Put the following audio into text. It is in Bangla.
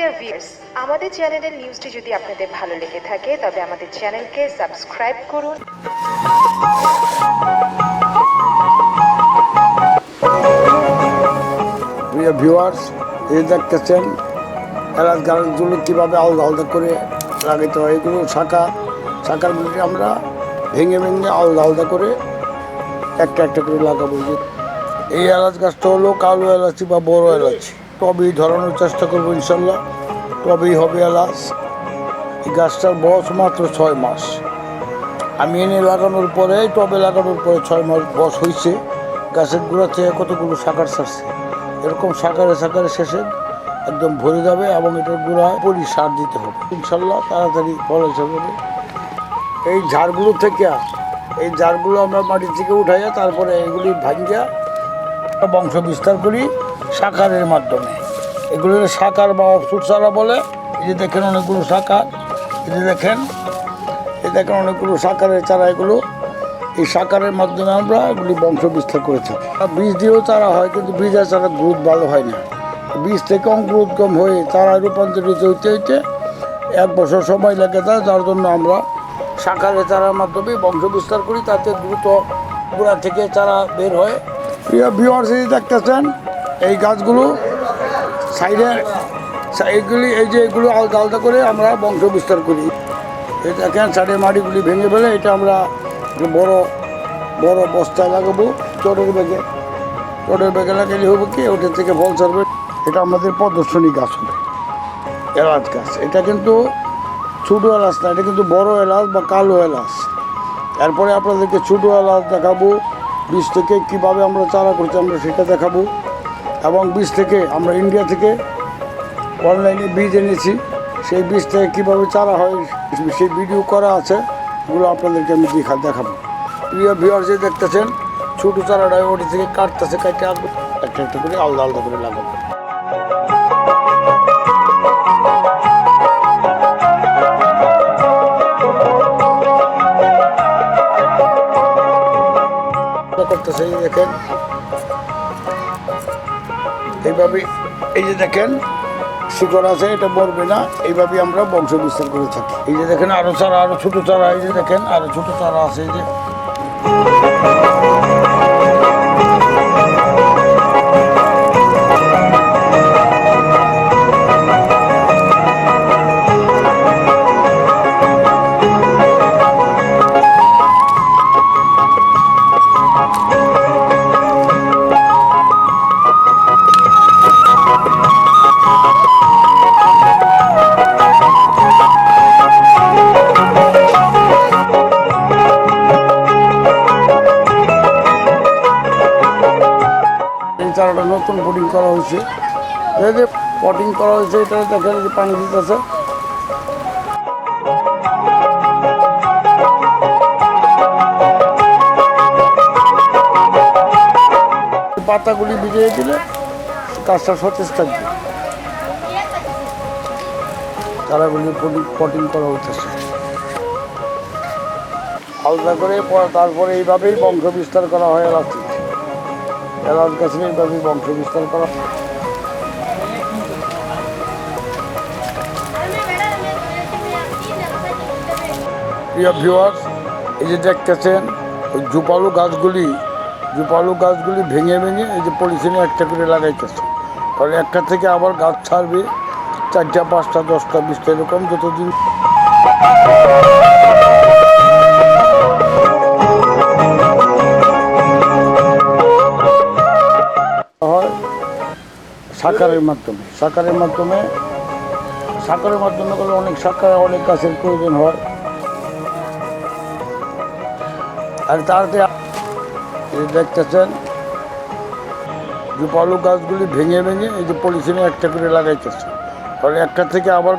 ডিয়ার ভিউয়ার্স আমাদের চ্যানেলের নিউজটি যদি আপনাদের ভালো লেগে থাকে, তবে আমাদের চ্যানেলকে সাবস্ক্রাইব করুন। প্রিয় ভিউয়ার্স এই দেখতেছেন, এলাচ গাছগুলো কীভাবে আলাদা আলাদা করে লাগাইতে হয়, এগুলো শাখা শাখাগুলোকে আমরা ভেঙে ভেঙে আলাদা আলাদা করে একটা একটা করে লাগাবো। এই এলাচ গাছটা হলো কালো এলাচি বা বড় এলাচি। টবেই ধরানোর চেষ্টা করব ইনশাল্লাহ। টবেই হবে এলাচ এই গাছটার বয়স মাত্র ছয় মাস। আমি এনে লাগানোর পরে, টবে লাগানোর পরে ছয় মাস বয়স হয়েছে গাছের গোড়া থেকে কতগুলো শাখার ছাড়ছে? এরকম শাখারে শাখারে শেষে একদম ভরে যাবে এবং এটার গোড়ায় পরি সার দিতে হবে। ইনশাল্লাহ তাড়াতাড়ি ফল এসে যাবে। এই ঝাড়গুলো থেকে, এই ঝাড়গুলো আমরা মাটি থেকে উঠাইয়া তারপরে এগুলি ভাঙ্গিয়া বংশ বিস্তার করি। সাকারের মাধ্যমে। এগুলো সাকার বা সুরসারা বলে, এই যে দেখেন অনেকগুলো সাকার, এই যে দেখেন, এই দেখেন অনেকগুলো সাকারের চারা এগুলো। এই সাকারের মাধ্যমে আমরা এগুলি বংশ বিস্তার করে থাকি। বীজ দিয়েও চারা হয়, কিন্তু বীজের চারা গ্রোথ ভালো হয় না। বীজ থেকে অঙ্কুরোদ্গম হয়ে চারায় রূপান্তরিত হইতে হইতে এক বছর সময় লাগে যায় যার জন্য আমরা সাকারের চারার মাধ্যমে বংশ বিস্তার করি, তাতে দ্রুত গোড়া থেকে চারা বের হয়। প্রিয় ভিউয়ার্স দেখতেছেন এই গাছগুলো সাইডে এইগুলি, এই যে এগুলো আলাদা আলাদা করে আমরা বংশ বিস্তার করি। এই দেখেন সাইডের মাটিগুলি ভেঙে ফেলে, এটা আমরা বড় বড় বস্তায় লাগাবো, চটের ব্যাগে চটের ব্যাগে লাগালে হবে কি ওটার থেকে ফল ছাড়বে। এটা আমাদের প্রদর্শনী গাছ হবে, এলাচ গাছ। এটা কিন্তু ছোটো এলাচ না, এটা কিন্তু বড় এলাচ বা কালো এলাচ। তারপরে আপনাদেরকে ছোটো এলাচ দেখাবো, বীজ থেকে কীভাবে আমরা চারা করছি, আমরা সেটা দেখাবো। এবং বীজ থেকে আমরা ইন্ডিয়া থেকে অনলাইনে বীজ এনেছি। সেই বীজ থেকে কীভাবে চারা হয়, সেই ভিডিও করা আছে এগুলো আপনাদেরকে আমি দেখা দেখাবো। প্রিয় ভিউয়ার যে দেখতেছেন, ছোটো চারাটা ওটি থেকে কাটতেছে কাটতে একটা একটা করে আলাদা আলাদা করে লাগাবো। করতেছে দেখেন। এইভাবে এই যে দেখেন, শিকড় আছে, এটা মরবে না এইভাবে আমরা বংশ বিস্তার করে থাকি। এই যে দেখেন, আরও চারা, আরও ছোট চারা, এই যে দেখেন, আরও ছোট চারা আছে, এই যে। পটিং করা হয়েছে। যে পটিং করা হয়েছে, এটা দেখেন এই যে পানি দিতেছে পাতাগুলি ভিজিয়ে দিলে গাছটা সতেজ থাকবে। চারাগুলি পটিং করা হইতেছে। আলাদা করে পর- তারপরে এইভাবেই বংশ বিস্তার করা হয় এলাচির এলাচ গাছের এইভাবেই বংশ বিস্তার করা। প্রিয় এই যে দেখতেছেন, ওই জুপালু গাছগুলি জুপালু গাছগুলি ভেঙে ভেঙে এই যে পলিথিনে একটা করে লাগাইতেছে। ফলে একটা থেকে আবার গাছ ছাড়বে, চারটা, পাঁচটা, দশটা, বিশটা, এরকম যতদিন সাকারের মাধ্যমে সাকারের মাধ্যমে সাকারের মাধ্যমে করলে অনেক সাকার, অনেক গাছের প্রয়োজন হয়। আর তাতে দেখতেছেন, যে পালু গাছগুলি ভেঙে ভেঙে এই যে পলিথিনে একটা করে লাগাইতেছে। ফলে একটা থেকে আবার